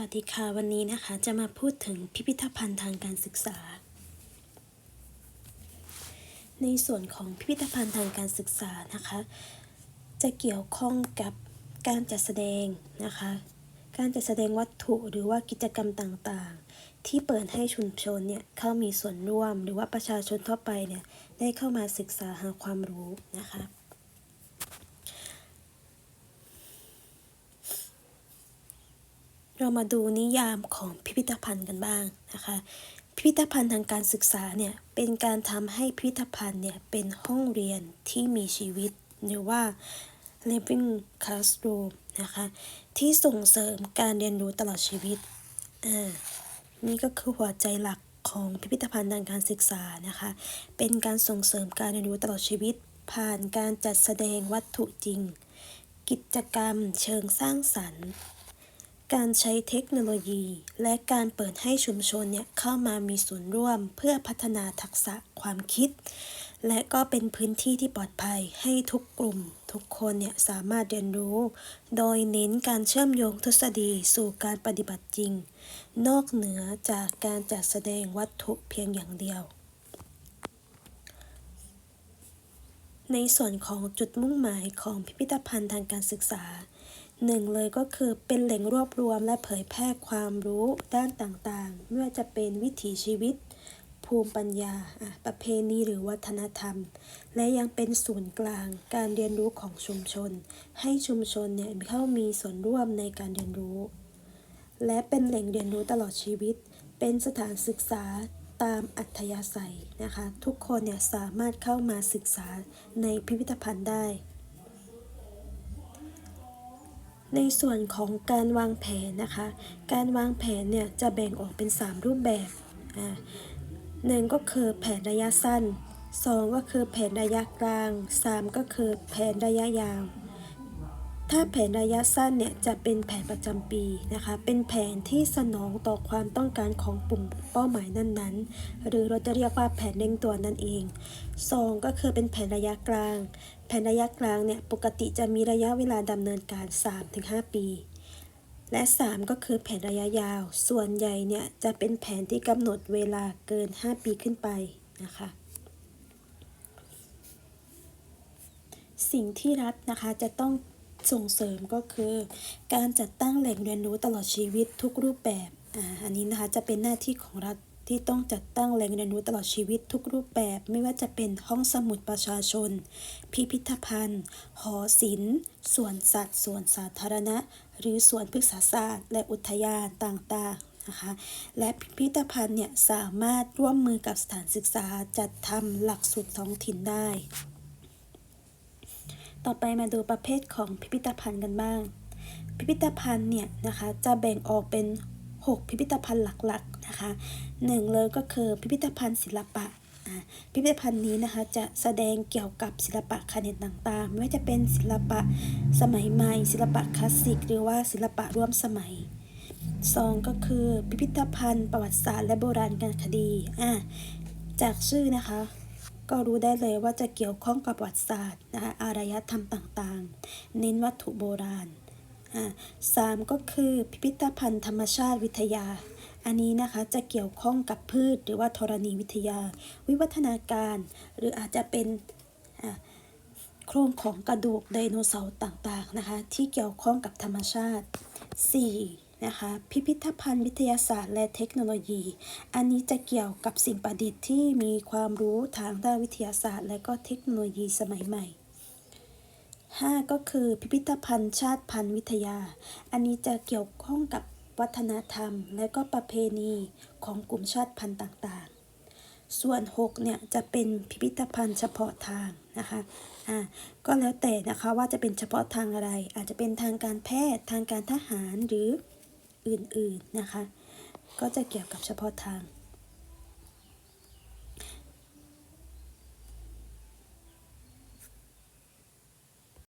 วัสดีค่ะวันนี้นะคะจะมาพูดถึงพิพิธภัณฑ์ทางการศึกษา ในส่วนของพิพิธภัณฑ์ทางการศึกษานะคะ จะเกี่ยวข้องกับการจัดแสดงนะคะ การจัดแสดงวัตถุหรือว่ากิจกรรมต่างๆ ที่เปิดให้ชุมชนเนี่ยเข้ามีส่วนร่วม หรือว่าประชาชนทั่วไปเนี่ยได้เข้ามาศึกษาหาความรู้นะคะ เรามาดูนิยามของพิพิธภัณฑ์กันบ้างนะคะ พิพิธภัณฑ์ทางการศึกษาเนี่ยเป็นการทำให้พิพิธภัณฑ์เนี่ยเป็นห้องเรียนที่มีชีวิตหรือว่า living classroom นะคะที่ส่งเสริมการเรียนรู้ตลอดชีวิตอ่านี่ก็คือหัวใจหลักของพิพิธภัณฑ์ทางการศึกษานะคะ เป็นการส่งเสริมการเรียนรู้ตลอดชีวิต ผ่านการจัดแสดงวัตถุจริง กิจกรรมเชิงสร้างสรรค์ การใช้เทคโนโลยี และการเปิดให้ชุมชนเนี่ยเข้ามามีส่วนร่วม เพื่อพัฒนาทักษะความคิด และก็เป็นพื้นที่ที่ปลอดภัยให้ทุกกลุ่ม ทุกคนเนี่ยสามารถเรียนรู้ โดยเน้นการเชื่อมโยงทฤษฎีสู่การปฏิบัติจริง นอกเหนือจากการจัดแสดงวัตถุเพียงอย่างเดียว ในส่วนของจุดมุ่งหมายของพิพิธภัณฑ์ทางการศึกษา หนึ่งเลยก็คือเป็นแหล่งรวบรวมและเผยแพร่ความรู้ด้านต่างๆ ไม่ว่าจะเป็นวิถีชีวิต ภูมิปัญญา ประเพณีหรือวัฒนธรรม และยังเป็นศูนย์กลาง การเรียนรู้ของชุมชน ให้ชุมชนเนี่ยเข้ามีส่วนร่วมในการเรียนรู้ และเป็นแหล่งเรียนรู้ตลอดชีวิต เป็นสถานศึกษาตามอัธยาศัยนะคะ ทุกคนเนี่ยสามารถเข้ามาศึกษาในพิพิธภัณฑ์ได้ ในส่วนของการวางแผนนะคะ การวางแผนเนี่ยจะแบ่งออกเป็น 3 รูปแบบอ่าหนึ่งก็คือแผนระยะสั้น 2 ก็คือแผนระยะกลาง 3 ก็คือแผนระยะยาว ถ้าแผนระยะสั้นเนี่ยจะเป็นแผนประจำปีนะคะ เป็นแผนที่สนองต่อความต้องการของกลุ่มเป้าหมายนั้นๆ หรือเราจะเรียกว่าแผนเร่งตัวนั่นเอง 2 ก็คือเป็นแผนระยะกลาง แผนระยะกลางเนี่ยปกติจะมีระยะเวลาดำเนินการ 3-5 ปี และ 3 ก็คือแผนระยะยาว ส่วนใหญ่เนี่ยจะเป็นแผนที่กำหนดเวลาเกิน 5 ปีขึ้นไปนะคะสิ่งที่รัฐนะคะจะต้อง ส่งเสริมก็คือ การจัดตั้งแหล่งเรียนรู้ตลอดชีวิตทุกรูปแบบอ่าอันนี้นะคะจะเป็นหน้าที่ของรัฐที่ต้องจัดตั้งแหล่งเรียนรู้ตลอดชีวิตทุกรูปแบบ ไม่ว่าจะเป็นห้องสมุดประชาชน พิพิธภัณฑ์ หอศิลป์สวนสัตว์สวนสาธารณะ หรือสวนพฤกษศาสตร์ และอุทยานต่างๆนะคะและพิพิธภัณฑ์เนี่ยสามารถร่วมมือกับสถานศึกษาจัดทำหลักสูตรท้องถิ่นได้ ต่อไปมาดูประเภทของพิพิธภัณฑ์กันบ้าง พิพิธภัณฑ์เนี่ยนะคะจะแบ่งออกเป็น 6 พิพิธภัณฑ์หลักๆนะคะหนึ่งเลยก็คือพิพิธภัณฑ์ศิลปะอ่าพิพิธภัณฑ์นี้นะคะจะแสดงเกี่ยวกับศิลปะแขนงต่างๆ ไม่ว่าจะเป็นศิลปะสมัยใหม่ ศิลปะคลาสสิก หรือว่าศิลปะร่วมสมัยสองก็คือพิพิธภัณฑ์ประวัติศาสตร์และโบราณการคดีอ่าจากชื่อนะคะ ก็รู้ได้เลยว่าจะเกี่ยวข้องกับประวัติศาสตร์นะคะอารยธรรมต่างๆ เน้นวัตถุโบราณอ่าสามก็คือพิพิธภัณฑ์ธรรมชาติวิทยา อันนี้นะคะจะเกี่ยวข้องกับพืชหรือว่าธรณีวิทยา วิวัฒนาการ หรืออาจจะเป็นอ่าโครงของกระดูกไดโนเสาร์ต่างๆนะคะที่เกี่ยวข้องกับธรรมชาติ 4. นะคะพิพิธภัณฑ์วิทยาศาสตร์และเทคโนโลยี อันนี้จะเกี่ยวกับสิ่งประดิษฐ์ที่มีความรู้ทางด้านวิทยาศาสตร์ และก็เทคโนโลยีสมัยใหม่ 5. ก็คือพิพิธภัณฑ์ชาติพันธุ์วิทยา อันนี้จะเกี่ยวข้องกับวัฒนธรรม และก็ประเพณีของกลุ่มชาติพันธุ์ต่างๆ ส่วน 6 เนี่ยจะเป็นพิพิธภัณฑ์เฉพาะทางนะคะอ่าก็แล้วแต่นะคะว่าจะเป็นเฉพาะทางอะไร อาจจะเป็นทางการแพทย์ทางการทหารหรือ อื่นๆนะคะ ก็จะเกี่ยวกับเฉพาะทาง